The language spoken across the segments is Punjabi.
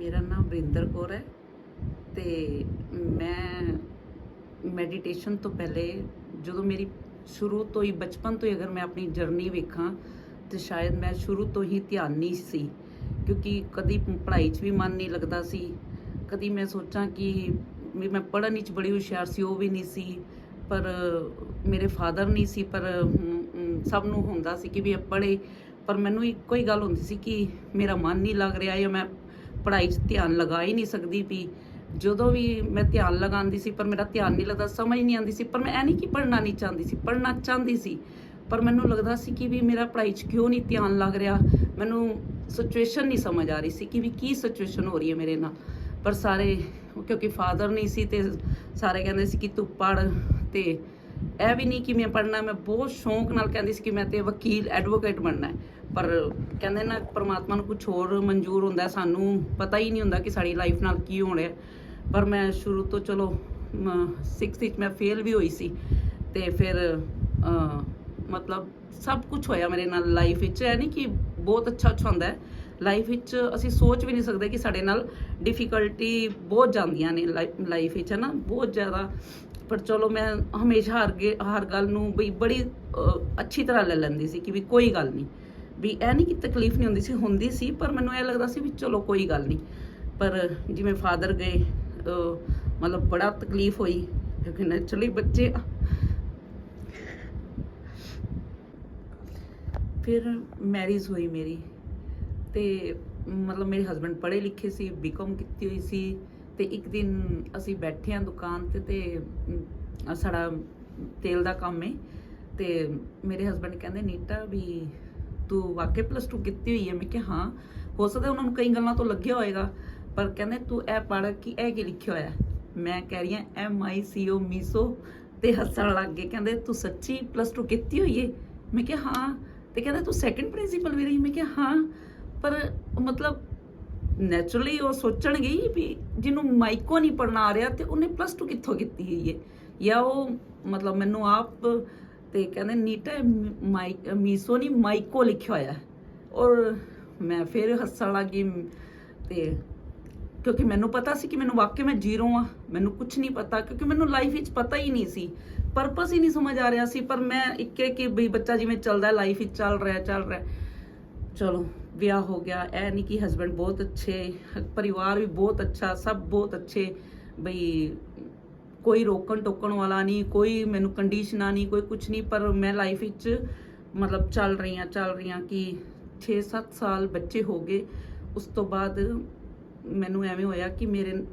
ਮੇਰਾ ਨਾਮ ਵਰਿੰਦਰ ਕੌਰ ਹੈ ਤੇ ਮੈਂ ਮੈਡੀਟੇਸ਼ਨ ਤੋਂ ਪਹਿਲੇ ਜਦੋਂ ਮੇਰੀ ਸ਼ੁਰੂ ਤੋਂ ਹੀ ਬਚਪਨ ਤੋਂ ਹੀ ਅਗਰ ਮੈਂ ਆਪਣੀ ਜਰਨੀ ਵੇਖਾਂ ਤੇ ਸ਼ਾਇਦ ਮੈਂ ਸ਼ੁਰੂ ਤੋਂ ਹੀ ਧਿਆਨ ਨਹੀਂ ਸੀ, ਕਿਉਂਕਿ ਕਦੀ ਪੜ੍ਹਾਈ 'ਚ ਵੀ ਮਨ ਨਹੀਂ ਲੱਗਦਾ ਸੀ, ਕਦੀ ਮੈਂ ਸੋਚਾਂ ਕਿ ਵੀ ਮੈਂ ਪੜ੍ਹਨ ਵਿੱਚ ਬੜੀ ਹੁਸ਼ਿਆਰ ਸੀ, ਉਹ ਵੀ ਨਹੀਂ ਸੀ, ਪਰ ਮੇਰੇ ਫਾਦਰ ਨਹੀਂ ਸੀ, ਪਰ ਸਭ ਨੂੰ ਹੁੰਦਾ ਸੀ ਕਿ ਵੀ ਇਹ ਪੜ੍ਹੇ, ਪਰ ਮੈਨੂੰ ਇੱਕੋ ਹੀ ਗੱਲ ਹੁੰਦੀ ਸੀ ਕਿ ਮੇਰਾ ਮਨ ਨਹੀਂ ਲੱਗ ਰਿਹਾ ਜਾਂ ਮੈਂ ਪੜ੍ਹਾਈ 'ਚ ਧਿਆਨ ਲਗਾ ਹੀ ਨਹੀਂ ਸਕਦੀ ਵੀ ਜਦੋਂ ਵੀ ਮੈਂ ਧਿਆਨ ਲਗਾਉਂਦੀ ਸੀ, ਪਰ ਮੇਰਾ ਧਿਆਨ ਨਹੀਂ ਲੱਗਦਾ, ਸਮਝ ਨਹੀਂ ਆਉਂਦੀ ਸੀ, ਪਰ ਮੈਂ ਇਹ ਨਹੀਂ ਕਿ ਪੜ੍ਹਨਾ ਨਹੀਂ ਚਾਹੁੰਦੀ ਸੀ, ਪੜ੍ਹਨਾ ਚਾਹੁੰਦੀ ਸੀ, ਪਰ ਮੈਨੂੰ ਲੱਗਦਾ ਸੀ ਕਿ ਵੀ ਮੇਰਾ ਪੜ੍ਹਾਈ 'ਚ ਕਿਉਂ ਨਹੀਂ ਧਿਆਨ ਲੱਗ ਰਿਹਾ, ਮੈਨੂੰ ਸਿਚੁਏਸ਼ਨ ਨਹੀਂ ਸਮਝ ਆ ਰਹੀ ਸੀ ਕਿ ਵੀ ਕੀ ਸਿਚੁਏਸ਼ਨ ਹੋ ਰਹੀ ਹੈ ਮੇਰੇ ਨਾਲ, ਪਰ ਸਾਰੇ, ਕਿਉਂਕਿ ਫਾਦਰ ਨਹੀਂ ਸੀ ਤੇ ਸਾਰੇ ਕਹਿੰਦੇ ਸੀ ਕਿ ਤੂੰ ਪੜ੍ਹ ਤੇ ਇਹ ਵੀ ਨਹੀਂ ਕਿ ਮੈਂ ਪੜ੍ਹਨਾ, ਮੈਂ ਬਹੁਤ ਸ਼ੌਂਕ ਨਾਲ ਕਹਿੰਦੀ ਸੀ ਕਿ ਮੈਂ ਤੇ ਵਕੀਲ ਐਡਵੋਕੇਟ ਬਣਨਾ ਹੈ। ਪਰ ਕਹਿੰਦੇ ਨਾ ਪ੍ਰਮਾਤਮਾ ਨੂੰ ਕੁਝ ਹੋਰ ਮਨਜ਼ੂਰ ਹੁੰਦਾ, ਸਾਨੂੰ ਪਤਾ ਹੀ ਨਹੀਂ ਹੁੰਦਾ ਕਿ ਸਾਡੀ ਲਾਈਫ ਨਾਲ ਕੀ ਹੋਣਾ ਹੈ ਪਰ ਮੈਂ ਸ਼ੁਰੂ ਤੋਂ ਚਲੋ 6th ਵਿੱਚ ਮੈਂ ਫੇਲ ਵੀ ਹੋਈ ਸੀ ਤੇ ਫਿਰ ਮਤਲਬ ਸਭ ਕੁਝ ਹੋਇਆ ਮੇਰੇ ਨਾਲ ਲਾਈਫ ਵਿੱਚ। ਹੈ ਨਹੀਂ ਕਿ ਬਹੁਤ ਅੱਛਾ ਅੱਛਾ ਹੁੰਦਾ ਲਾਈਫ ਵਿੱਚ ਅਸੀਂ ਸੋਚ ਵੀ ਨਹੀਂ ਸਕਦੇ ਕਿ ਸਾਡੇ ਨਾਲ ਡਿਫਿਕਲਟੀ ਬਹੁਤ ਜਾਂਦੀਆਂ ਨੇ ਲਾਈਫ ਵਿੱਚ ਹੈ ਨਾ ਬਹੁਤ ਜ਼ਿਆਦਾ। ਪਰ ਚਲੋ ਮੈਂ ਹਮੇਸ਼ਾ ਹਰ ਗੇ, ਹਰ ਗੱਲ ਨੂੰ ਬਈ ਬੜੀ ਅੱਛੀ ਤਰ੍ਹਾਂ ਲੈ ਲੈਂਦੀ ਸੀ ਕਿ ਵੀ ਕੋਈ ਗੱਲ ਨਹੀਂ। ਵੀ ਇਹ ਨਹੀਂ ਕਿ ਤਕਲੀਫ ਨਹੀਂ ਹੁੰਦੀ ਸੀ ਹੁੰਦੀ ਸੀ, ਪਰ ਮੈਨੂੰ ਇਹ ਲੱਗਦਾ ਸੀ ਵੀ ਚਲੋ ਕੋਈ ਗੱਲ ਨਹੀਂ। ਪਰ ਜਿਵੇਂ ਫਾਦਰ ਗਏ ਮਤਲਬ ਬੜਾ ਤਕਲੀਫ ਹੋਈ ਕਿਉਂਕਿ ਨੈਚੁਰਲੀ ਬੱਚੇ ਫਿਰ ਮੈਰਿਜ ਹੋਈ ਮੇਰੀ ਤੇ ਮਤਲਬ ਮੇਰੇ ਹਸਬੰਡ ਪੜ੍ਹੇ ਲਿਖੇ ਸੀ ਬੀਕਾਮ ਕੀਤੀ ਹੋਈ ਸੀ ਤੇ ਇੱਕ ਦਿਨ ਅਸੀਂ ਬੈਠੇ ਆ ਦੁਕਾਨ ਤੇ ਤੇ ਸਾਡਾ ਤੇਲ ਦਾ ਕੰਮ ਹੈ ਤੇ ਮੇਰੇ ਹਸਬੰਡ ਕਹਿੰਦੇ, ਨੀਟਾ ਵੀ ਤੂੰ ਵਾਕਈ ਪਲੱਸ 2 ਕੀਤੀ ਹੋਈ ਹੈ। ਮੈਂ ਕਿਹਾ, ਹਾਂ, ਹੋ ਸਕਦਾ ਉਹਨਾਂ ਨੂੰ ਕਈ ਗੱਲਾਂ ਤੋਂ ਲੱਗਿਆ ਹੋਏਗਾ, ਪਰ ਕਹਿੰਦੇ ਤੂੰ ਇਹ ਪੜ੍ਹ ਕਿ ਇਹ ਕੀ ਲਿਖਿਆ ਹੋਇਆ ਮੈਂ ਕਹਿ ਰਹੀ ਹਾਂ ਐਮ ਆਈ ਸੀ ਓ ਮੀਸੋ ਤੇ ਹੱਸਣ ਲੱਗ ਗਏ ਕਹਿੰਦੇ, ਤੂੰ ਸੱਚੀ ਪਲੱਸ 2 ਕੀਤੀ ਹੋਈ ਹੈ? ਮੈਂ ਕਿਹਾ, ਹਾਂ। ਤੇ ਕਹਿੰਦੇ, ਤੂੰ ਸੈਕੰਡ ਪ੍ਰਿੰਸੀਪਲ ਵੀ ਰਹੀ? ਮੈਂ ਕਿਹਾ, ਹਾਂ। ਪਰ ਮਤਲਬ ਨੈਚੁਰਲੀ ਉਹ ਸੋਚਣਗੇ ਹੀ ਵੀ ਜਿਹਨੂੰ ਮਾਈਕੋ ਨਹੀਂ ਪੜਨਾ ਆ ਰਿਹਾ ਤੇ ਉਹਨੇ ਪਲੱਸ 2 ਕਿੱਥੋਂ ਕੀਤੀ ਹੋਈ ਹੈ? ਜਾਂ ਉਹ ਮਤਲਬ ਮੈਨੂੰ ਆਪ ਤੇ ਕਹਿੰਦੇ ਨੀਟਾ ਮਾਈ ਮੀਸੋ ਨਹੀਂ ਮਾਈਕੋ ਲਿਖਿਆ ਹੋਇਆ ਔਰ ਮੈਂ ਫਿਰ ਹੱਸਣ ਲੱਗੀ, ਤੇ ਕਿਉਂਕਿ ਮੈਨੂੰ ਪਤਾ ਸੀ ਕਿ ਮੈਨੂੰ ਵਾਕਈ ਮੈਂ ਜ਼ੀਰੋ ਆ ਮੈਨੂੰ ਕੁਝ ਨਹੀਂ ਪਤਾ, ਕਿਉਂਕਿ ਮੈਨੂੰ ਲਾਈਫ ਵਿੱਚ ਪਤਾ ਹੀ ਨਹੀਂ ਸੀ। ਪਰਪਸ ਹੀ ਨਹੀਂ ਸਮਝ ਆ ਰਿਹਾ ਸੀ, ਪਰ ਮੈਂ ਇੱਕੇ ਕਿ ਵੀ ਬੱਚਾ ਜਿਵੇਂ ਚੱਲਦਾ ਲਾਈਫ ਵਿੱਚ ਚੱਲ ਰਿਹਾ ਚੱਲ ਰਿਹਾ ਚਲੋ, ਵਿਆਹ ਹੋ ਗਿਆ, ਇਹ ਨਹੀਂ ਕਿ ਹਸਬੰਡ ਬਹੁਤ ਅੱਛੇ, ਪਰਿਵਾਰ ਵੀ ਬਹੁਤ ਅੱਛਾ, ਸਭ ਬਹੁਤ ਅੱਛੇ, ਬਈ ਕੋਈ ਰੋਕਣ ਟੋਕਣ ਵਾਲਾ ਨਹੀਂ, ਕੋਈ ਮੈਨੂੰ ਕੰਡੀਸ਼ਨਾਂ ਨਹੀਂ, ਕੋਈ ਕੁਝ ਨਹੀਂ, ਪਰ ਮੈਂ ਲਾਈਫ ਵਿੱਚ ਮਤਲਬ ਚੱਲ ਰਹੀ ਹਾਂ, ਚੱਲ ਰਹੀ ਹਾਂ ਕਿ 6-7 ਸਾਲ ਬੱਚੇ ਹੋ ਗਏ, ਉਸ ਤੋਂ ਬਾਅਦ ਮੈਨੂੰ ਐਵੇਂ ਹੋਇਆ ਕਿ ਮੇਰੇ